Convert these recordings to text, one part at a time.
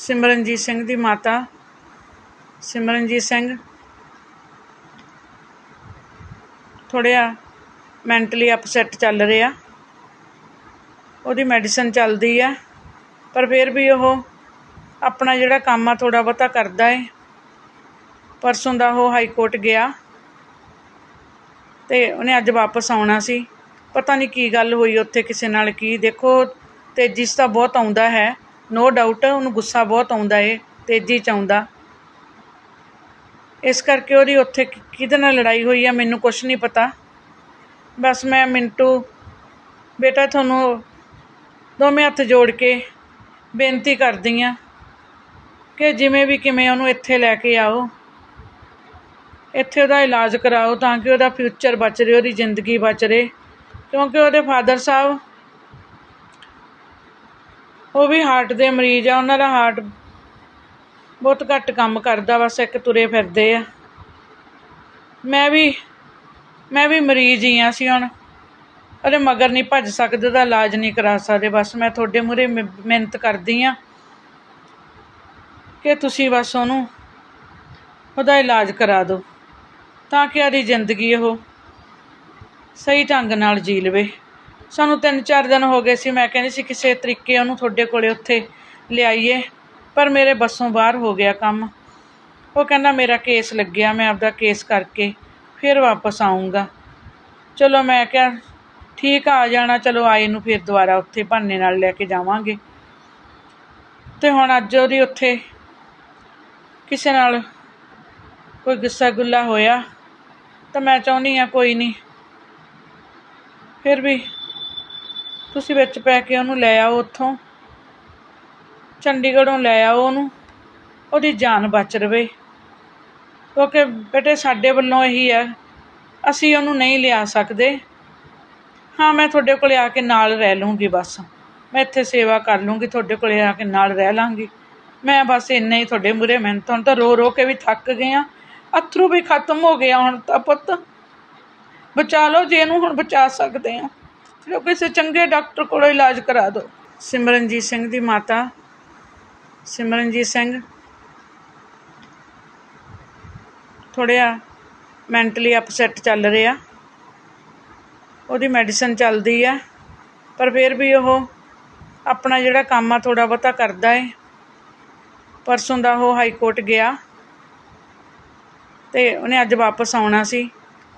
ਸਿਮਰਨਜੀਤ ਸਿੰਘ ਦੀ ਮਾਤਾ। ਸਿਮਰਨਜੀਤ ਸਿੰਘ ਥੋੜ੍ਹਾ ਮੈਂਟਲੀ ਅਪਸੈਟ ਚੱਲ ਰਿਹਾ। ਉਹਦੀ ਮੈਡੀਸਨ ਚੱਲਦੀ ਆ, ਪਰ ਫਿਰ ਵੀ ਉਹ ਆਪਣਾ ਜਿਹੜਾ ਕੰਮ ਆ ਥੋੜ੍ਹਾ ਬਹੁਤਾ ਕਰਦਾ ਏ। ਪਰਸੋਂ ਦਾ ਉਹ ਹਾਈ ਕੋਰਟ ਗਿਆ ਅਤੇ ਉਹਨੇ ਅੱਜ ਵਾਪਸ ਆਉਣਾ ਸੀ। ਪਤਾ ਨਹੀਂ ਕੀ ਗੱਲ ਹੋਈ ਉੱਥੇ ਕਿਸੇ ਨਾਲ, ਕੀ ਦੇਖੋ, ਤੇਜ਼ੀ ਤਾਂ ਬਹੁਤ ਆਉਂਦਾ ਹੈ। ਨੋ ਡਾਊਟ ਉਹਨੂੰ ਗੁੱਸਾ ਬਹੁਤ ਆਉਂਦਾ ਏ, ਤੇਜ਼ੀ 'ਚ ਆਉਂਦਾ। ਇਸ ਕਰਕੇ ਉਹਦੀ ਉੱਥੇ ਕਿਹਦੇ ਨਾਲ ਲੜਾਈ ਹੋਈ ਆ ਮੈਨੂੰ ਕੁਛ ਨਹੀਂ ਪਤਾ। ਬਸ ਮੈਂ ਮਿੰਟੂ, ਬੇਟਾ ਤੁਹਾਨੂੰ ਦੋਵੇਂ ਹੱਥ ਜੋੜ ਕੇ ਬੇਨਤੀ ਕਰਦੀ ਆ ਕਿ ਜਿਵੇਂ ਵੀ ਕਿਵੇਂ ਉਹਨੂੰ ਇੱਥੇ ਲੈ ਕੇ ਆਓ। ਇੱਥੇ ਉਹਦਾ ਇਲਾਜ ਕਰਾਓ ਤਾਂ ਕਿ ਉਹਦਾ ਫਿਊਚਰ ਬਚ ਰਹੇ, ਉਹਦੀ ਜ਼ਿੰਦਗੀ ਬਚ ਰਹੇ। ਕਿਉਂਕਿ ਉਹਦੇ ਫਾਦਰ ਸਾਹਿਬ ਉਹ ਵੀ ਹਾਰਟ ਦੇ ਮਰੀਜ਼ ਆ, ਉਹਨਾਂ ਦਾ ਹਾਰਟ ਬਹੁਤ ਘੱਟ ਕੰਮ ਕਰਦਾ, ਬਸ ਇੱਕ ਤੁਰੇ ਫਿਰਦੇ ਆ। ਮੈਂ ਵੀ ਮੈਂ ਵੀ ਮਰੀਜ਼ ਹੀ ਆ ਸੀ ਹੁਣ। ਉਹਦੇ ਮਗਰ ਨਹੀਂ ਭੱਜ ਸਕਦੇ ਤਾਂ ਇਲਾਜ ਨਹੀਂ ਕਰਾ ਸਕਦੇ, ਬਸ ਮੈਂ ਤੁਹਾਡੇ ਮੂਹਰੇ ਮਿ- ਮਿਹਨਤ ਕਰਦੀ ਆ ਕਿ ਤੁਸੀਂ ਬਸ ਉਹਨੂੰ, ਉਹਦਾ ਇਲਾਜ ਕਰਾ ਦਿਓ, ਤਾਂ ਕਿ ਉਹਦੀ ਜ਼ਿੰਦਗੀ ਉਹ ਸਹੀ ਢੰਗ ਨਾਲ ਜੀ ਲਵੇ। ਸਾਨੂੰ ਤਿੰਨ ਚਾਰ ਦਿਨ ਹੋ ਗਏ ਸੀ, ਮੈਂ ਕਹਿੰਦੀ ਸੀ ਕਿਸੇ ਤਰੀਕੇ ਉਹਨੂੰ ਤੁਹਾਡੇ ਕੋਲ ਉੱਥੇ ਲਿਆਈਏ, ਪਰ ਮੇਰੇ ਬੱਸੋਂ ਬਾਹਰ ਹੋ ਗਿਆ ਕੰਮ। ਉਹ ਕਹਿੰਦਾ, ਮੇਰਾ ਕੇਸ ਲੱਗਿਆ, ਮੈਂ ਆਪਦਾ ਕੇਸ ਕਰਕੇ ਫਿਰ ਵਾਪਸ ਆਉਂਗਾ ਚਲੋ ਮੈਂ ਕਿਹਾ, ਠੀਕ ਆ ਜਾਣਾ, ਚਲੋ ਆਏ ਨੂੰ ਫਿਰ ਦੁਬਾਰਾ ਉੱਥੇ ਬਹਾਨੇ ਨਾਲ ਲੈ ਕੇ ਜਾਵਾਂਗੇ। ਤੇ ਹੁਣ ਅੱਜ ਉਹਦੀ ਉੱਥੇ ਕਿਸੇ ਨਾਲ ਕੋਈ ਗੁੱਸਾ ਗੁੱਲਾ ਹੋਇਆ, ਤਾਂ ਮੈਂ ਚਾਹੁੰਦੀ ਆ ਕੋਈ ਨਹੀਂ ਫਿਰ ਵੀ ਤੁਸੀਂ ਵਿੱਚ ਪੈ ਕੇ ਉਹਨੂੰ ਲੈ ਆਓ ਉੱਥੋਂ। ਚੰਡੀਗੜ੍ਹੋਂ ਲੈ ਆਓ ਉਹਨੂੰ। ਉਹਦੀ ਜਾਨ ਬਚ ਰਵੇ। ਕਿਉਂਕਿ ਬੇਟੇ ਸਾਡੇ ਵੱਲੋਂ ਇਹੀ ਹੈ, ਅਸੀਂ ਉਹਨੂੰ ਨਹੀਂ ਲਿਆ ਸਕਦੇ। ਹਾਂ, ਮੈਂ ਤੁਹਾਡੇ ਕੋਲ ਆ ਕੇ ਨਾਲ ਰਹਿ ਲੂੰਗੀ ਬਸ। ਮੈਂ ਇੱਥੇ ਸੇਵਾ ਕਰ ਲੂੰਗੀ, ਤੁਹਾਡੇ ਕੋਲ ਆ ਕੇ ਨਾਲ ਰਹਿ ਲਾਂਗੀ। ਮੈਂ ਬਸ ਇੰਨਾ ਹੀ ਤੁਹਾਡੇ ਮੂਹਰੇ ਮਿਹਨਤ, ਹੁਣ ਤਾਂ ਰੋ ਰੋ ਕੇ ਵੀ ਥੱਕ ਗਏ ਆ ਅਥਰੂ ਵੀ ਖਤਮ ਹੋ ਗਿਆ ਹੁਣ ਤਾਂ ਪੁੱਤ। ਬਚਾ ਲਓ ਜੇ ਇਹਨੂੰ ਹੁਣ ਬਚਾ ਸਕਦੇ ਆ ਚਲੋ ਕਿਸੇ ਚੰਗੇ ਡਾਕਟਰ ਕੋਲੋਂ ਇਲਾਜ ਕਰਾ ਦਿਓ ਸਿਮਰਨਜੀਤ ਸਿੰਘ ਦੀ ਮਾਤਾ। ਸਿਮਰਨਜੀਤ ਸਿੰਘ ਥੋੜ੍ਹਾ ਮੈਂਟਲੀ ਅਪਸੈਟ ਚੱਲ ਰਿਹਾ। ਉਹਦੀ ਮੈਡੀਸਨ ਚੱਲਦੀ ਆ, ਪਰ ਫਿਰ ਵੀ ਉਹ ਆਪਣਾ ਜਿਹੜਾ ਕੰਮ ਆ ਥੋੜ੍ਹਾ ਬਹੁਤਾ ਕਰਦਾ ਏ। ਪਰਸੋਂ ਦਾ ਉਹ ਹਾਈ ਕੋਰਟ ਗਿਆ ਅਤੇ ਉਹਨੇ ਅੱਜ ਵਾਪਸ ਆਉਣਾ ਸੀ।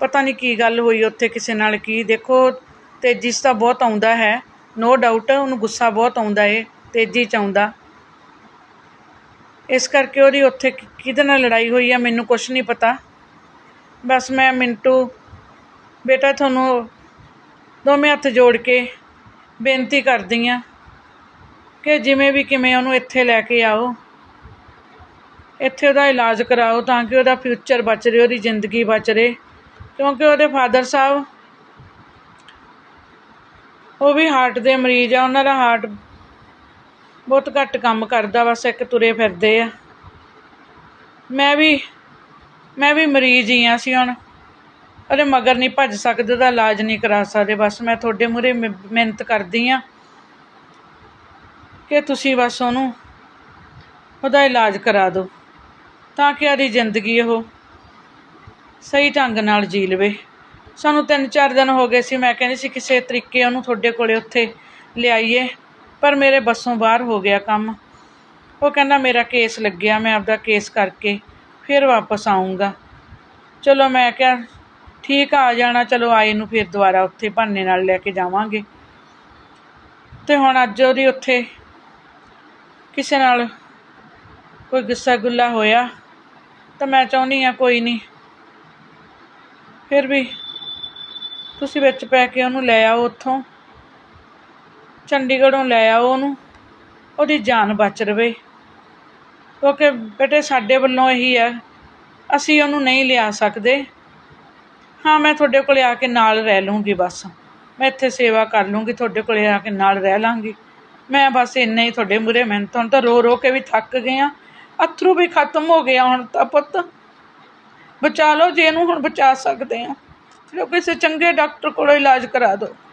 ਪਤਾ ਨਹੀਂ ਕੀ ਗੱਲ ਹੋਈ ਉੱਥੇ ਕਿਸੇ ਨਾਲ, ਕੀ ਦੇਖੋ ਤੇਜ਼ੀ 'ਚ ਤਾਂ ਬਹੁਤ ਆਉਂਦਾ ਹੈ ਨੋ ਡਾਊਟ ਉਹਨੂੰ ਗੁੱਸਾ ਬਹੁਤ ਆਉਂਦਾ ਏ, ਤੇਜ਼ੀ 'ਚ ਆਉਂਦਾ। ਇਸ ਕਰਕੇ ਉਹਦੀ ਉੱਥੇ ਕਿਹਦੇ ਨਾਲ ਲੜਾਈ ਹੋਈ ਆ ਮੈਨੂੰ ਕੁਛ ਨਹੀਂ ਪਤਾ। ਬਸ ਮੈਂ ਮਿੰਟੂ, ਬੇਟਾ ਤੁਹਾਨੂੰ ਦੋਵੇਂ ਹੱਥ ਜੋੜ ਕੇ ਬੇਨਤੀ ਕਰਦੀ ਆ ਕਿ ਜਿਵੇਂ ਵੀ ਕਿਵੇਂ ਉਹਨੂੰ ਇੱਥੇ ਲੈ ਕੇ ਆਓ। ਇੱਥੇ ਉਹਦਾ ਇਲਾਜ ਕਰਾਓ ਤਾਂ ਕਿ ਉਹਦਾ ਫਿਊਚਰ ਬਚ ਰਹੇ, ਉਹਦੀ ਜ਼ਿੰਦਗੀ ਬਚ ਰਹੇ। ਕਿਉਂਕਿ ਉਹਦੇ ਫਾਦਰ ਸਾਹਿਬ ਉਹ ਵੀ ਹਾਰਟ ਦੇ ਮਰੀਜ਼ ਆ, ਉਹਨਾਂ ਦਾ ਹਾਰਟ ਬਹੁਤ ਘੱਟ ਕੰਮ ਕਰਦਾ, ਬਸ ਇੱਕ ਤੁਰੇ ਫਿਰਦੇ ਆ। ਮੈਂ ਵੀ ਮੈਂ ਵੀ ਮਰੀਜ਼ ਹੀ ਆ ਸੀ ਹੁਣ। ਉਹਦੇ ਮਗਰ ਨਹੀਂ ਭੱਜ ਸਕਦੇ, ਉਹਦਾ ਇਲਾਜ ਨਹੀਂ ਕਰਾ ਸਕਦੇ, ਬਸ ਮੈਂ ਤੁਹਾਡੇ ਮੂਹਰੇ ਮਿ- ਮਿਹਨਤ ਕਰਦੀ ਆ ਕਿ ਤੁਸੀਂ ਬਸ ਉਹਨੂੰ, ਉਹਦਾ ਇਲਾਜ ਕਰਾ ਦਿਓ, ਤਾਂ ਕਿ ਉਹਦੀ ਜ਼ਿੰਦਗੀ ਉਹ ਸਹੀ ਢੰਗ ਨਾਲ ਜੀ ਲਵੇ। ਸਾਨੂੰ ਤਿੰਨ ਚਾਰ ਦਿਨ ਹੋ ਗਏ ਸੀ, ਮੈਂ ਕਹਿੰਦੀ ਸੀ ਕਿਸੇ ਤਰੀਕੇ ਉਹਨੂੰ ਤੁਹਾਡੇ ਕੋਲ ਉੱਥੇ ਲਿਆਈਏ, ਪਰ ਮੇਰੇ ਬੱਸੋਂ ਬਾਹਰ ਹੋ ਗਿਆ ਕੰਮ। ਉਹ ਕਹਿੰਦਾ, ਮੇਰਾ ਕੇਸ ਲੱਗਿਆ, ਮੈਂ ਆਪਦਾ ਕੇਸ ਕਰਕੇ ਫਿਰ ਵਾਪਸ ਆਉਂਗਾ ਚਲੋ ਮੈਂ ਕਿਹਾ, ਠੀਕ ਆ ਆ ਜਾਣਾ, ਚਲੋ ਆਏ ਨੂੰ ਫਿਰ ਦੁਬਾਰਾ ਉੱਥੇ ਬਹਾਨੇ ਨਾਲ ਲੈ ਕੇ ਜਾਵਾਂਗੇ। ਤੇ ਹੁਣ ਅੱਜ ਉਹਦੀ ਉੱਥੇ ਕਿਸੇ ਨਾਲ ਕੋਈ ਗੁੱਸਾ ਗੁੱਲਾ ਹੋਇਆ, ਤਾਂ ਮੈਂ ਚਾਹੁੰਦੀ ਆ ਕੋਈ ਨਹੀਂ ਫਿਰ ਵੀ ਤੁਸੀਂ ਵਿੱਚ ਪੈ ਕੇ ਉਹਨੂੰ ਲੈ ਆਓ ਉੱਥੋਂ। ਚੰਡੀਗੜ੍ਹੋਂ ਲੈ ਆਓ ਉਹਨੂੰ। ਉਹਦੀ ਜਾਨ ਬਚ ਰਵੇ। ਕਿਉਂਕਿ ਬੇਟੇ, ਸਾਡੇ ਵੱਲੋਂ ਇਹੀ ਹੈ। ਅਸੀਂ ਉਹਨੂੰ ਨਹੀਂ ਲਿਆ ਸਕਦੇ। ਹਾਂ, ਮੈਂ ਤੁਹਾਡੇ ਕੋਲੇ ਆ ਕੇ ਨਾਲ ਰਹਿ ਲੂੰਗੀ ਬਸ। ਮੈਂ ਇੱਥੇ ਸੇਵਾ ਕਰ ਲੂੰਗੀ, ਤੁਹਾਡੇ ਕੋਲੇ ਆ ਕੇ ਨਾਲ ਰਹਿ ਲਾਂਗੀ। ਮੈਂ ਬਸ ਇੰਨਾ ਹੀ ਤੁਹਾਡੇ ਮੂਹਰੇ ਮਿਹਨਤ, ਹੁਣ ਤਾਂ ਰੋ ਰੋ ਕੇ ਵੀ ਥੱਕ ਗਿਆ ਆ। ਅਥਰੂ ਵੀ ਖਤਮ ਹੋ ਗਿਆ ਹੁਣ ਤਾਂ ਪੁੱਤ। ਬਚਾ ਲਓ, ਜੇ ਇਹਨੂੰ ਹੁਣ ਬਚਾ ਸਕਦੇ ਆ। ਚਲੋ ਕਿਸੇ ਚੰਗੇ ਡਾਕਟਰ ਕੋਲੋਂ ਇਲਾਜ ਕਰਾ ਦਿਓ।